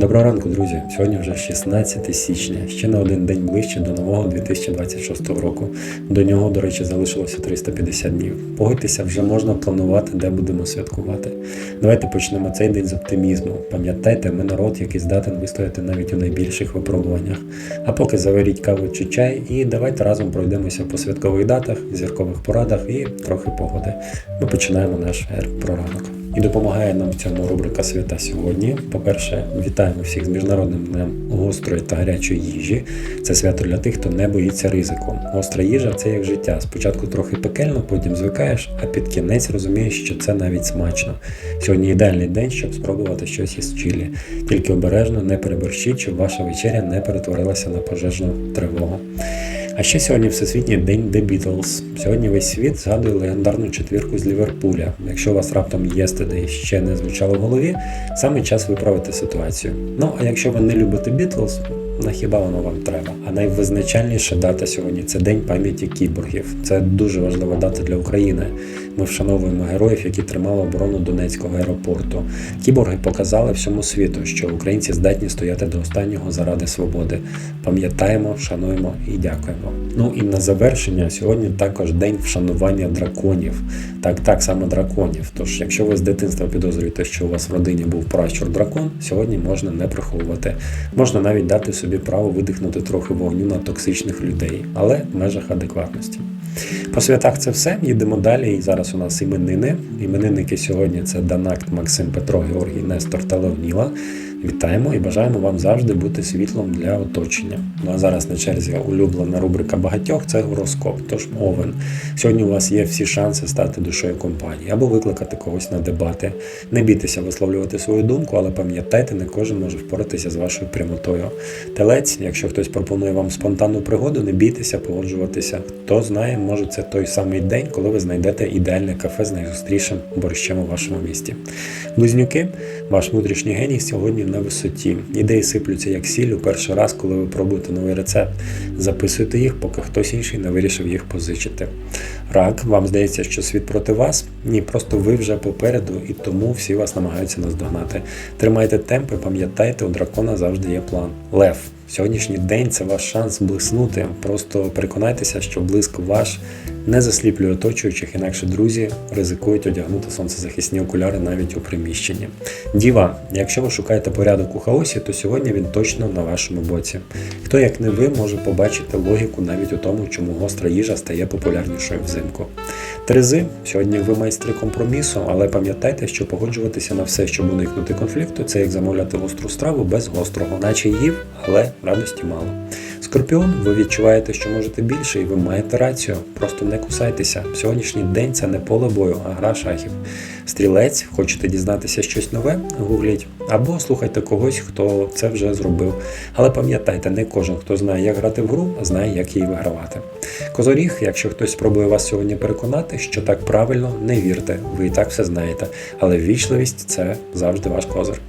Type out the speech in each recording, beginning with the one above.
Доброго ранку, друзі! Сьогодні вже 16 січня, ще на один день ближче до нового 2026 року. До нього, до речі, залишилося 350 днів. Погодьтеся, вже можна планувати, де будемо святкувати. Давайте почнемо цей день з оптимізму. Пам'ятайте, ми народ, який здатен вистояти навіть у найбільших випробуваннях. А поки заваріть каву чи чай, і давайте разом пройдемося по святкових датах, зіркових порадах і трохи погоди. Ми починаємо наш ранок. І допомагає нам в цьому рубрика Свята сьогодні. По-перше, вітаємо всіх з міжнародним днем гострої та гарячої їжі. Це свято для тих, хто не боїться ризику. Гостра їжа це як життя. Спочатку трохи пекельно, потім звикаєш, а під кінець розумієш, що це навіть смачно. Сьогодні ідеальний день, щоб спробувати щось із чилі. Тільки обережно не переборщіть, щоб ваша вечеря не перетворилася на пожежну тривогу. А ще сьогодні Всесвітній день The Beatles. Сьогодні весь світ згадує легендарну четвірку з Ліверпуля. Якщо у вас раптом Yesterday ще не звучало в голові, саме час виправити ситуацію. Ну а якщо ви не любите Beatles, на хіба воно вам треба? А найвизначальніша дата сьогодні це День пам'яті кіборгів. Це дуже важлива дата для України. Ми вшановуємо героїв, які тримали оборону Донецького аеропорту. Кіборги показали всьому світу, що українці здатні стояти до останнього заради свободи. Пам'ятаємо, шануємо і дякуємо. Ну і на завершення сьогодні також день вшанування драконів. Так, так саме драконів. Тож, якщо ви з дитинства підозрюєте, що у вас в родині був пращур дракон, сьогодні можна не приховувати. Можна навіть дати собі право видихнути трохи вогню на токсичних людей, але в межах адекватності. По святах це все. Їдемо далі. І зараз у нас іменини. Іменинники сьогодні це Данакт, Максим, Петро, Георгій, Нестор та Леоніла. Вітаємо і бажаємо вам завжди бути світлом для оточення. Ну а зараз на черзі улюблена рубрика багатьох це гороскоп. Тож овен. Сьогодні у вас є всі шанси стати душою компанії або викликати когось на дебати. Не бійтеся висловлювати свою думку, але пам'ятайте, не кожен може впоратися з вашою прямотою. Телець, якщо хтось пропонує вам спонтанну пригоду, не бійтеся погоджуватися. Хто знає, може це той самий день, коли ви знайдете ідеальне кафе з найгострішим борщем у вашому місті. Близнюки, ваш внутрішній геній сьогодні на висоті. Ідеї сиплються як сіль у перший раз, коли ви пробуєте новий рецепт. Записуйте їх, поки хтось інший не вирішив їх позичити. Рак, вам здається, що світ проти вас? Ні, просто ви вже попереду, і тому всі вас намагаються наздогнати. Тримайте темпи, пам'ятайте, у дракона завжди є план. Лев. Сьогоднішній день це ваш шанс блиснути. Просто переконайтеся, що блиск ваш не засліплює оточуючих, інакше друзі ризикують одягнути сонцезахисні окуляри навіть у приміщенні. Діва, якщо ви шукаєте порядок у хаосі, то сьогодні він точно на вашому боці. Хто, як не ви, може побачити логіку навіть у тому, чому гостра їжа стає популярнішою взимку. Терези, сьогодні ви майстри компромісу, але пам'ятайте, що погоджуватися на все, щоб уникнути конфлікту, це як замовляти гостру страву без гострого, наче їв, але радості мало. Скорпіон, ви відчуваєте, що можете більше, і ви маєте рацію. Просто не кусайтеся. Сьогоднішній день це не поле бою, а гра шахів. Стрілець, хочете дізнатися щось нове? Гугліть. Або слухайте когось, хто це вже зробив. Але пам'ятайте, не кожен, хто знає, як грати в гру, знає, як її вигравати. Козоріг, якщо хтось спробує вас сьогодні переконати, що так правильно, не вірте, ви і так все знаєте. Але ввічливість це завжди ваш козир.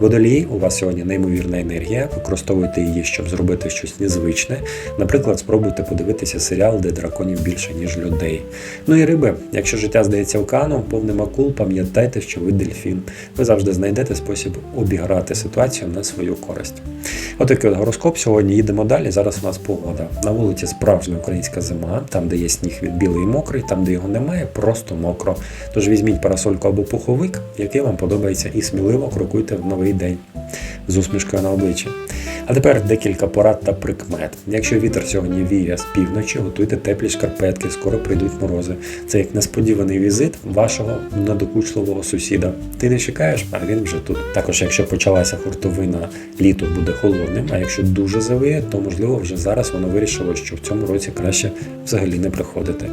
Водолій, у вас сьогодні неймовірна енергія, використовуйте її, щоб зробити щось незвичне. Наприклад, спробуйте подивитися серіал, де драконів більше, ніж людей. Ну і риби, якщо життя здається океаном, повним акул, пам'ятайте, що ви дельфін. Ви завжди знайдете спосіб обіграти ситуацію на свою користь. Отакий от гороскоп. Сьогодні їдемо далі. Зараз у нас погода. На вулиці справжня українська зима, там, де є сніг від білий і мокрий, там, де його немає, просто мокро. Тож візьміть парасольку або пуховик, який вам подобається, і сміливо крокуйте в новий день з усмішкою на обличчі. А тепер декілька порад та прикмет. Якщо вітер сьогодні віє з півночі, готуйте теплі шкарпетки, скоро прийдуть морози. Це як несподіваний візит вашого надокучливого сусіда. Ти не чекаєш, а він вже тут. Також, якщо почалася хуртовина, літо буде холодним, а якщо дуже завиє, то можливо вже зараз воно вирішило, що в цьому році краще взагалі не приходити.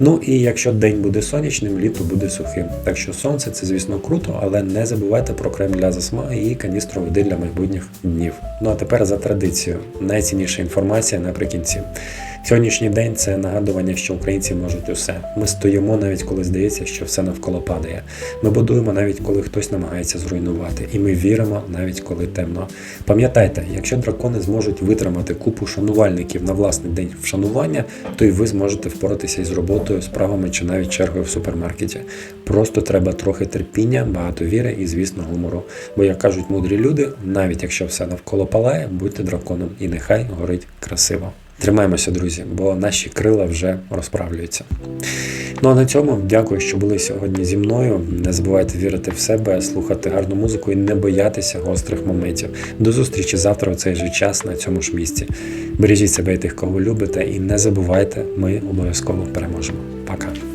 Ну і якщо день буде сонячним, літо буде сухим. Так що сонце це, звісно, круто, але не забувайте про крем для засмаги і каністру води для майбутніх днів. Ну а тепер тепер за традицією найцінніша інформація наприкінці. Сьогоднішній день це нагадування, що українці можуть усе. Ми стоїмо навіть коли здається, що все навколо падає. Ми будуємо навіть коли хтось намагається зруйнувати, і ми віримо навіть коли темно. Пам'ятайте, якщо дракони зможуть витримати купу шанувальників на власний день вшанування, то й ви зможете впоратися із роботою, справами чи навіть чергою в супермаркеті. Просто треба трохи терпіння, багато віри і, звісно, гумору. Бо, як кажуть мудрі люди, навіть якщо все навколо палає, будьте драконом, і нехай горить красиво. Тримаємося, друзі, бо наші крила вже розправлюються. Ну а на цьому дякую, що були сьогодні зі мною. Не забувайте вірити в себе, слухати гарну музику і не боятися гострих моментів. До зустрічі завтра у цей же час на цьому ж місці. Бережіть себе і тих, кого любите, і не забувайте, ми обов'язково переможемо. Пока.